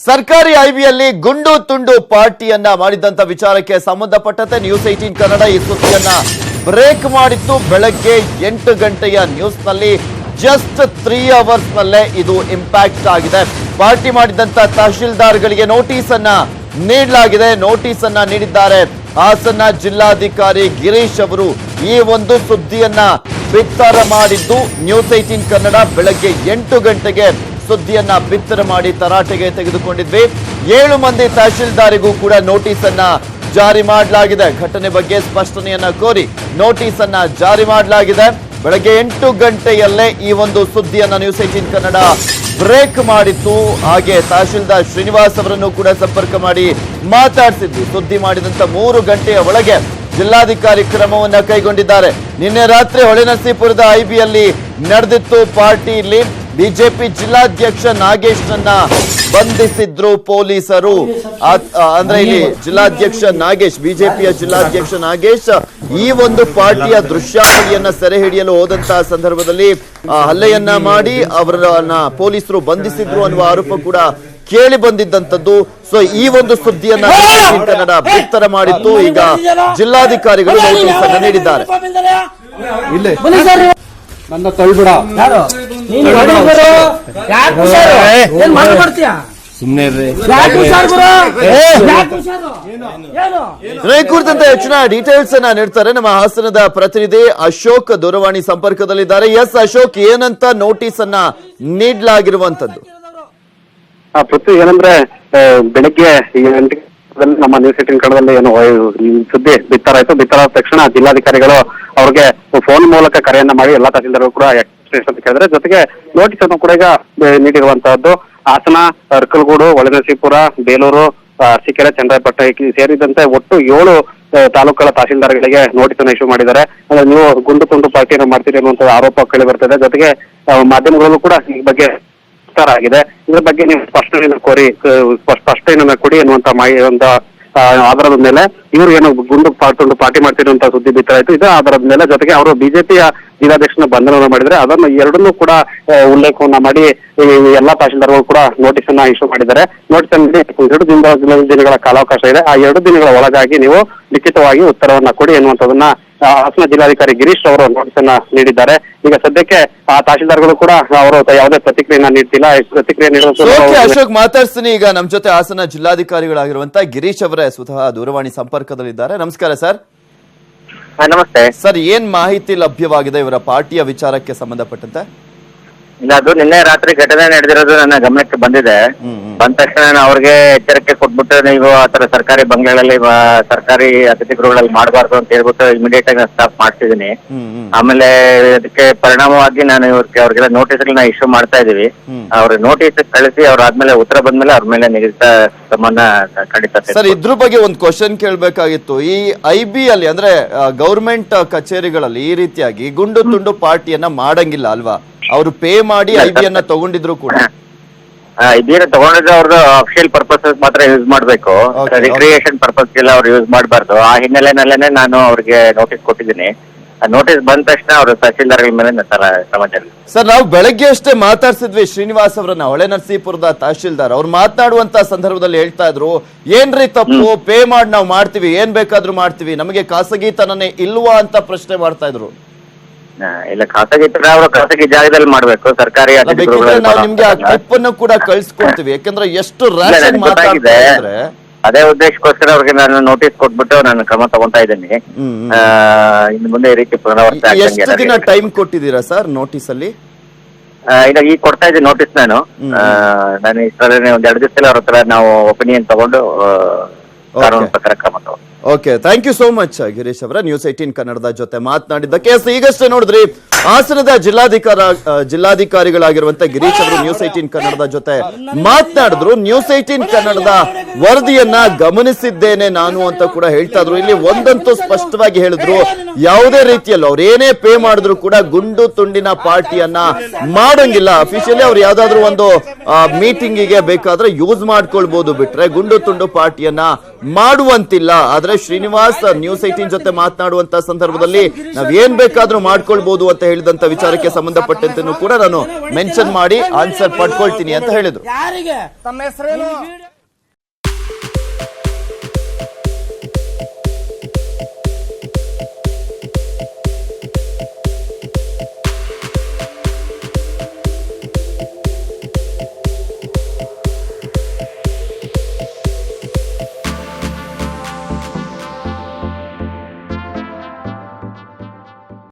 ಸರ್ಕಾರಿ ಐವಿಯಲ್ಲಿ ಗುಂಡು ತುಂಡು ಪಾರ್ಟಿಯನ್ನ ಮಾಡಿದಂತ ವಿಚಾರಕ್ಕೆ ಸಂಬಂಧಪಟ್ಟಂತೆ ನ್ಯೂಸ್ ಏಟೀನ್ ಕನ್ನಡ ಈ ಸುದ್ದಿಯನ್ನ ಬ್ರೇಕ್ ಮಾಡಿತ್ತು ಬೆಳಗ್ಗೆ ಎಂಟು ಗಂಟೆಯ ನ್ಯೂಸ್ನಲ್ಲಿ ಜಸ್ಟ್ ತ್ರೀ ಅವರ್ಸ್ ನಲ್ಲೇ ಇದು ಇಂಪ್ಯಾಕ್ಟ್ ಆಗಿದೆ. ಪಾರ್ಟಿ ಮಾಡಿದಂತ ತಹಶೀಲ್ದಾರ್ಗಳಿಗೆ ನೋಟಿಸ್ ಅನ್ನ ನೀಡಲಾಗಿದೆ. ನೋಟಿಸ್ ಅನ್ನ ನೀಡಿದ್ದಾರೆ. ಹಾಸನ ಜಿಲ್ಲಾಧಿಕಾರಿ ಗಿರೀಶ್ ಅವರು ಈ ಒಂದು ಸುದ್ದಿಯನ್ನ ಬಿತ್ತರ ಮಾಡಿದ್ದು ನ್ಯೂಸ್ ಏಟೀನ್ ಕನ್ನಡ ಬೆಳಗ್ಗೆ ಎಂಟು ಗಂಟೆಗೆ ಸುದ್ದಿಯನ್ನ ಬಿತ್ತರ ಮಾಡಿ ತರಾಟೆಗೆ ತೆಗೆದುಕೊಂಡಿದ್ವಿ. ಏಳು ಮಂದಿ ತಹಶೀಲ್ದಾರಿಗೂ ಕೂಡ ನೋಟಿಸ್ ಅನ್ನ ಜಾರಿ ಮಾಡಲಾಗಿದೆ. ಘಟನೆ ಬಗ್ಗೆ ಸ್ಪಷ್ಟನೆಯನ್ನ ಕೋರಿ ನೋಟಿಸ್ ಅನ್ನ ಜಾರಿ ಮಾಡಲಾಗಿದೆ. ಬೆಳಗ್ಗೆ ಎಂಟು ಗಂಟೆಯಲ್ಲೇ ಈ ಒಂದು ಸುದ್ದಿಯನ್ನ ನ್ಯೂಸ್ ಏಟೀನ್ ಕನ್ನಡ ಬ್ರೇಕ್ ಮಾಡಿತ್ತು. ಹಾಗೆ ತಹಶೀಲ್ದಾರ್ ಶ್ರೀನಿವಾಸ್ ಅವರನ್ನು ಕೂಡ ಸಂಪರ್ಕ ಮಾಡಿ ಮಾತಾಡಿಸಿದ್ವಿ. ಸುದ್ದಿ ಮಾಡಿದಂತ ಮೂರು ಗಂಟೆಯ ಒಳಗೆ ಜಿಲ್ಲಾಧಿಕಾರಿ ಕ್ರಮವನ್ನ ಕೈಗೊಂಡಿದ್ದಾರೆ. ನಿನ್ನೆ ರಾತ್ರಿ ಹೊಳೆನರಸೀಪುರದ ಐಬಿಯಲ್ಲಿ ನಡೆದಿತ್ತು ಪಾರ್ಟಿ ಇಲ್ಲಿ ಬಿಜೆಪಿ ಜಿಲ್ಲಾಧ್ಯಕ್ಷ ನಾಗೇಶ್ನನ್ನ ಬಂಧಿಸಿದ್ರು ಪೊಲೀಸರು. ಅಂದ್ರೆ ಇಲ್ಲಿ ಜಿಲ್ಲಾಧ್ಯಕ್ಷ ನಾಗೇಶ್ ಬಿಜೆಪಿಯ ಜಿಲ್ಲಾಧ್ಯಕ್ಷ ನಾಗೇಶ್ ಈ ಒಂದು ಪಾರ್ಟಿಯ ದೃಶ್ಯಾವಳಿಯನ್ನ ಸೆರೆ ಹಿಡಿಯಲು ಹೋದಂತಹ ಸಂದರ್ಭದಲ್ಲಿ ಹಲ್ಲೆಯನ್ನ ಮಾಡಿ ಅವರನ್ನ ಪೊಲೀಸರು ಬಂಧಿಸಿದ್ರು ಅನ್ನುವ ಆರೋಪ ಕೂಡ ಕೇಳಿ ಬಂದಿದ್ದಂಥದ್ದು. ಸೊ ಈ ಒಂದು ಸುದ್ದಿಯನ್ನ ಕನ್ನಡ ಬಿತ್ತರ ಮಾಡಿತ್ತು ಈಗ ಜಿಲ್ಲಾಧಿಕಾರಿಗಳು ನೋಟಿಸ್ ಅನ್ನ ನೀಡಿದ್ದಾರೆ. ನನ್ನ ತಳ್ಬಿಡ. ಯಾರು? ನೀನು ಹೊಡಿ ಗುರು. ಯಾಕ್ ಹುಷಾರು? ಏನ್ ಮಾತು ಮಾಡ್ತೀಯ ಸುಮ್ನೆ ಯಾಕ್ ಹುಷಾರು ಗುರು? ಯಾಕ್ ಹುಷಾರು? ಏನು? ಕುರಿತಂತೆ ಹೆಚ್ಚಿನ ಡೀಟೇಲ್ಸ್ ಅನ್ನ ನೀಡ್ತಾರೆ ನಮ್ಮ ಹಾಸನದ ಪ್ರತಿನಿಧಿ ಅಶೋಕ್ ದೂರವಾಣಿ ಸಂಪರ್ಕದಲ್ಲಿದ್ದಾರೆ. ಎಸ್ ಅಶೋಕ್ ಏನಂತ ನೋಟಿಸ್ ಅನ್ನ ನೀಡಲಾಗಿರುವಂತದ್ದು ಆ ಪೃಥ್ವಿ ಏನಂದ್ರೆ ಬೆಳಗ್ಗೆ ನಮ್ಮ ನ್ಯೂಸ್ ಏಟಿನ್ ಕಡದಲ್ಲಿ ಏನು ಸುದ್ದಿ ಬಿತ್ತರ ಆಯ್ತು ಬಿತ್ತರ ಆದ ತಕ್ಷಣ ಜಿಲ್ಲಾಧಿಕಾರಿಗಳು ಅವ್ರಿಗೆ ಫೋನ್ ಮೂಲಕ ಕರೆಯನ್ನ ಮಾಡಿ ಎಲ್ಲಾ ತಹಸೀಲ್ದಾರ್ ಕೂಡ ಅಂತ ಕೇಳಿದ್ರೆ, ಜೊತೆಗೆ ನೋಟಿಸ್ ಅನ್ನು ಕೂಡ ಈಗ ನೀಡಿರುವಂತಹದ್ದು. ಹಾಸನ, ಅರ್ಕಲ್ಗೂಡು ಒಳನರಸೀಪುರ ಬೇಲೂರು ಅರಸೀಕೆರೆ ಚಂದ್ರಾಯಪಟ್ಟಣ ಸೇರಿದಂತೆ ಒಟ್ಟು ಏಳು ತಾಲೂಕುಗಳ ತಹಸೀಲ್ದಾರ್ಗಳಿಗೆ ನೋಟಿಸ್ ಅನ್ನು ಇಶ್ಯೂ ಮಾಡಿದ್ದಾರೆ. ಅಂದ್ರೆ ನೀವು ಗುಂಡು ತುಂಡು ಪಾರ್ಟಿಯನ್ನು ಮಾಡ್ತೀರಿ ಅನ್ನುವಂತಹ ಆರೋಪ ಕೇಳಿ ಬರ್ತದೆ. ಜೊತೆಗೆ ಮಾಧ್ಯಮಗಳಲ್ಲೂ ಕೂಡ ಈ ಬಗ್ಗೆ ಆಗಿದೆ. ಇದ್ರ ಬಗ್ಗೆ ನೀವು ಸ್ಪಷ್ಟನೆಯನ್ನು ಕೋರಿ ಸ್ಪಷ್ಟನೆಯನ್ನು ಸ್ಪ- ಸ್ಪಷ್ಟನೆಯನ್ನ ಕೊಡಿ ಅನ್ನುವಂತ ಮಾಹಿತಿ ಆಧಾರದ ಮೇಲೆ ಇವರು ಏನು ಗುಂಡು ಪಾಟುಂಡು ಪಾರ್ಟಿ ಮಾಡ್ತಿರುವಂತಹ ಸುದ್ದಿ ಬಿತ್ತರ ಆಯ್ತು ಇದರ ಆಧಾರದ ಮೇಲೆ ಜೊತೆಗೆ ಅವರು ಬಿಜೆಪಿಯ ಜಿಲ್ಲಾಧ್ಯಕ್ಷನ ಬಂಧನವನ್ನು ಮಾಡಿದ್ರೆ ಅದನ್ನು ಎರಡನ್ನೂ ಕೂಡ ಉಲ್ಲೇಖವನ್ನ ಮಾಡಿ ಎಲ್ಲಾ ತಹಶೀಲ್ದಾರ್ಗಳು ಕೂಡ ನೋಟಿಸ್ ಅನ್ನ ಇಶ್ಯೂ ಮಾಡಿದ್ದಾರೆ. ನೋಟಿಸ್ ಅನ್ನ ಎರಡು ದಿನಗಳ ದಿನಗಳ ಕಾಲಾವಕಾಶ ಇದೆ. ಆ ಎರಡು ದಿನಗಳ ಒಳಗಾಗಿ ನೀವು ಲಿಖಿತವಾಗಿ ಉತ್ತರವನ್ನ ಕೊಡಿ ಅನ್ನುವಂಥದ್ದನ್ನ ಆ, ಹಾಸನ ಜಿಲ್ಲಾಧಿಕಾರಿ ಗಿರೀಶ್ ಅವರು ನೋಟಿಸ್ ಅನ್ನ ನೀಡಿದ್ದಾರೆ. ಈಗ ಸದ್ಯಕ್ಕೆ ಆ ತಹಶೀಲ್ದಾರ್ಗಳು ಕೂಡ ಅವರು ಯಾವುದೇ ಪ್ರತಿಕ್ರಿಯೆಯನ್ನ ನೀಡ್ತಿಲ್ಲ. ಪ್ರತಿಕ್ರಿಯೆ ನೀಡುವ ಅಶೋಕ್ ಮಾತಾಡ್ತೀನಿ ಈಗ ನಮ್ ಜೊತೆ ಹಾಸನ ಜಿಲ್ಲಾಧಿಕಾರಿಗಳಾಗಿರುವಂತ ಗಿರೀಶ್ ಅವರೇ ಸ್ವತಃ ದೂರವಾಣಿ ಸಂಪರ್ಕದಲ್ಲಿದ್ದಾರೆ. ನಮಸ್ಕಾರ ಸರ್. ನಮಸ್ತೆ. ಸರ್ ಏನ್ ಮಾಹಿತಿ ಲಭ್ಯವಾಗಿದೆ ಇವರ ಪಾರ್ಟಿಯ ವಿಚಾರಕ್ಕೆ ಸಂಬಂಧಪಟ್ಟಂತೆ? ಇಲ್ಲ ಅದು ನಿನ್ನೆ ರಾತ್ರಿ ಘಟನೆ ನಡೆದಿರೋದು ನನ್ನ ಗಮನಕ್ಕೆ ಬಂದಿದೆ ಹ್ಮ್, ಹ್ಮ್. ಬಂದ ತಕ್ಷಣ ನಾನು ಅವ್ರಿಗೆ ಎಚ್ಚರಿಕೆ ಕೊಟ್ಬಿಟ್ಟು ನೀವು ಆ ತರ ಸರ್ಕಾರಿ ಬಂಗ್ಲೆಗಳಲ್ಲಿ ಸರ್ಕಾರಿ ಅತಿಥಿ ಗೃಹಗಳಲ್ಲಿ ಮಾಡಬಾರ್ದು ಅಂತ ಹೇಳ್ಬಿಟ್ಟು ಇಮಿಡಿಯೇಟ್ ಆಗಿ ನಾನು ಸ್ಟಾಪ್ ಮಾಡ್ತಿದ್ದೀನಿ ಹ್ಮ್ ಹ್ಮ್ ಆಮೇಲೆ ಅದಕ್ಕೆ ಪರಿಣಾಮವಾಗಿ ನಾನು ಇವ್ರಿಗೆ ಅವ್ರಿಗೆಲ್ಲ ನೋಟಿಸ್ಗಳನ್ನ ಇಶ್ಯೂ ಮಾಡ್ತಾ ಇದೀವಿ ಹ್ಮ್. ಅವ್ರ ನೋಟಿಸ್ ಕಳಿಸಿ ಅವ್ರ ಆದ್ಮೇಲೆ ಉತ್ತರ ಬಂದ್ಮೇಲೆ ಅವ್ರ ಮೇಲೆ ನಿಗದಿತ ಕ್ರಮನ ಖಂಡಿತ ಸರ್. ಇದ್ರ ಬಗ್ಗೆ ಒಂದು ಕ್ವಶನ್ ಕೇಳಬೇಕಾಗಿತ್ತು ಈ ಐ ಬಿ ಅಲ್ಲಿ ಅಂದ್ರೆ ಗೌರ್ಮೆಂಟ್ ಕಚೇರಿಗಳಲ್ಲಿ ಈ ರೀತಿಯಾಗಿ ಗುಂಡು ತುಂಡು ಪಾರ್ಟಿಯನ್ನ ಮಾಡಂಗಿಲ್ಲ ಅಲ್ವಾ ಅವರು ಪೇ ಮಾಡಿ ಐ ಬಿ ಅನ್ನ ತಗೊಂಡಿದ್ರು ಕೂಡ. ಇದೇನು ತಗೊಂಡಿದ್ರೆ ಅವ್ರದ್ದು ಅಫಿಷಿಯಲ್ ಪರ್ಪಸ್ ಮಾತ್ರ ಯೂಸ್ ಮಾಡಬೇಕು. Okay, ರಿಕ್ರಿಯೇಷನ್ ಪರ್ಪಸ್ಗೆಲ್ಲ ಅವ್ರು ಯೂಸ್ ಮಾಡಬಾರ್ದು. ಆ ಹಿನ್ನೆಲೆನಲ್ಲೇನೆ ನಾನು ಅವ್ರಿಗೆ ನೋಟಿಸ್ ಕೊಟ್ಟಿದ್ದೀನಿ. ನೋಟಿಸ್ ಬಂದ ತಕ್ಷಣ ಅವರು ತಹಸೀಲ್ದಾರ್ಗಳ ಮೇಲೆ ನಾನು ಕ್ರಮ ಸರ್ ನಾವು ಬೆಳಗ್ಗೆ ಅಷ್ಟೇ ಮಾತಾಡ್ಸಿದ್ವಿ ಶ್ರೀನಿವಾಸ್ ಅವರನ್ನ ಹೊಳೆ ನರಸೀಪುರದ ತಹಶೀಲ್ದಾರ್. ಅವ್ರು ಮಾತನಾಡುವಂತ ಸಂದರ್ಭದಲ್ಲಿ ಹೇಳ್ತಾ ಇದ್ರು ಏನ್ರಿ ತಪ್ಪು? ಪೇ ಮಾಡಿ ನಾವು ಮಾಡ್ತೀವಿ. ಏನ್ ಬೇಕಾದ್ರೂ ಮಾಡ್ತೀವಿ. ನಮಗೆ ಖಾಸಗಿತನನೇ ಇಲ್ವಾ? ಅಂತ ಪ್ರಶ್ನೆ ಮಾಡ್ತಾ ಇದ್ರು. ಇಲ್ಲ ಖಾಸಗಿ ಇದ್ರೆ ಅವರು ಖಾಸಗಿ ಜಾಗದಲ್ಲಿ ಮಾಡ್ಬೇಕು ಸರ್ಕಾರಿ ಬೇಕಿದ್ರೆ ನಾವು ಮಾಡೋ ನಿಮ್ಗೆ ಆ. ಕ್ಲಿಪ್ ಅನ್ನು ಕೂಡ ಕಳ್ಸಿಕೊಡ್ತೀವಿ ಯಾಕಂದ್ರೆ ಎಷ್ಟು ಇಲ್ಲ, ರ್ಯಾಶನ್ ನನಗೆ ಗೊತ್ತಾಗಿದೆ ಇದ್ರೆ ಅದೇ ಉದ್ದೇಶಕ್ಕೋಸ್ಕರ ಅವ್ರಿಗೆ ನಾನು ನೋಟಿಸ್ ಕೊಟ್ಬಿಟ್ಟು ನಾನು ಕ್ರಮ ತಗೊಂತಾ ಇದ್ದೀನಿ ಹ್ಮ್, ಹ್ಮ್. ಆ, ಇನ್ನು ಮುಂದೆ ಈ ರೀತಿ ಆಗ್ದಂಗೆ ಎಷ್ಟು ದಿನ ಟೈಮ್ ಕೊಟ್ಟಿದ್ದೀರಾ ಸರ್ ನೋಟಿಸ್ ಅಲ್ಲಿ ಆ, ಈಗ ಈಗ ಕೊಡ್ತಾ ಇದ್ದೀನಿ ನೋಟಿಸ್ ನಾನು ಹ್ಮ್. ಆ, ನಾನು ಇಷ್ಟರಲ್ಲಿ ಒಂದ್ ಎರಡು ದಿವಸದಲ್ಲಿ ಅವ್ರ ಹತ್ರ ನಾವು ಒಪಿನಿಯನ್ ತಗೊಂಡು ಆ, ಕಾನೂನು Okay. ಪ್ರಕಾರ ಕ್ರಮ okay thank you so much Girish ಅವರ ನ್ಯೂಸ್ ಏಟೀನ್ ಕನ್ನಡದ ಜೊತೆ ಮಾತನಾಡಿದ್ದಕ್ಕೆ ಈಗಷ್ಟೇ ನೋಡಿದ್ರಿ ಹಾಸನದ ಜಿಲ್ಲಾಧಿಕಾರ ಜಿಲ್ಲಾಧಿಕಾರಿಗಳಾಗಿರುವಂತಹ ಜಿಲ್ಲಾಧಿಕಾರಿಗಳಾಗಿರುವಂತ ಗಿರೀಶ್ ಅವರು ನ್ಯೂಸ್ ಏಟೀನ್ ಕನ್ನಡದ ಜೊತೆ ಮಾತನಾಡಿದ್ರು. ನ್ಯೂಸ್ ಏಟೀನ್ ಕನ್ನಡದ ವರದಿಯನ್ನ ಗಮನಿಸಿದ್ದೇನೆ ನಾನು ಅಂತ ಕೂಡ ಹೇಳ್ತಾ ಇದ್ರು. ಇಲ್ಲಿ ಒಂದಂತೂ ಸ್ಪಷ್ಟವಾಗಿ ಹೇಳಿದ್ರು, ಯಾವುದೇ ರೀತಿಯಲ್ಲಿ ಅವ್ರು ಏನೇ ಪೇ ಮಾಡಿದ್ರು ಕೂಡ ಗುಂಡು ತುಂಡಿನ ಪಾರ್ಟಿಯನ್ನ ಮಾಡಂಗಿಲ್ಲ. ಅಫಿಷಿಯಲಿ ಅವ್ರು ಯಾವ್ದಾದ್ರು ಒಂದು ಮೀಟಿಂಗಿಗೆ ಬೇಕಾದ್ರೆ ಯೂಸ್ ಮಾಡ್ಕೊಳ್ಬಹುದು ಬಿಟ್ರೆ ಗುಂಡು ತುಂಡು ಪಾರ್ಟಿಯನ್ನ ಮಾಡುವಂತಿಲ್ಲ. ಆದ್ರೆ ಶ್ರೀನಿವಾಸ್ ನ್ಯೂಸ್ ಏಟೀನ್ ಜೊತೆ ಮಾತನಾಡುವಂತ ಸಂದರ್ಭದಲ್ಲಿ ನಾವ್ ಏನ್ ಬೇಕಾದ್ರೂ ಮಾಡ್ಕೊಳ್ಬಹುದು ಅಂತ ಹೇಳಿದಂತ ವಿಚಾರಕ್ಕೆ ಸಂಬಂಧಪಟ್ಟಂತೆನೂ ಕೂಡ ನಾನು ಮೆನ್ಷನ್ ಮಾಡಿ ಆನ್ಸರ್ ಪಡ್ಕೊಳ್ತೀನಿ ಅಂತ ಹೇಳಿದ್ರು. ತಮ್ಮ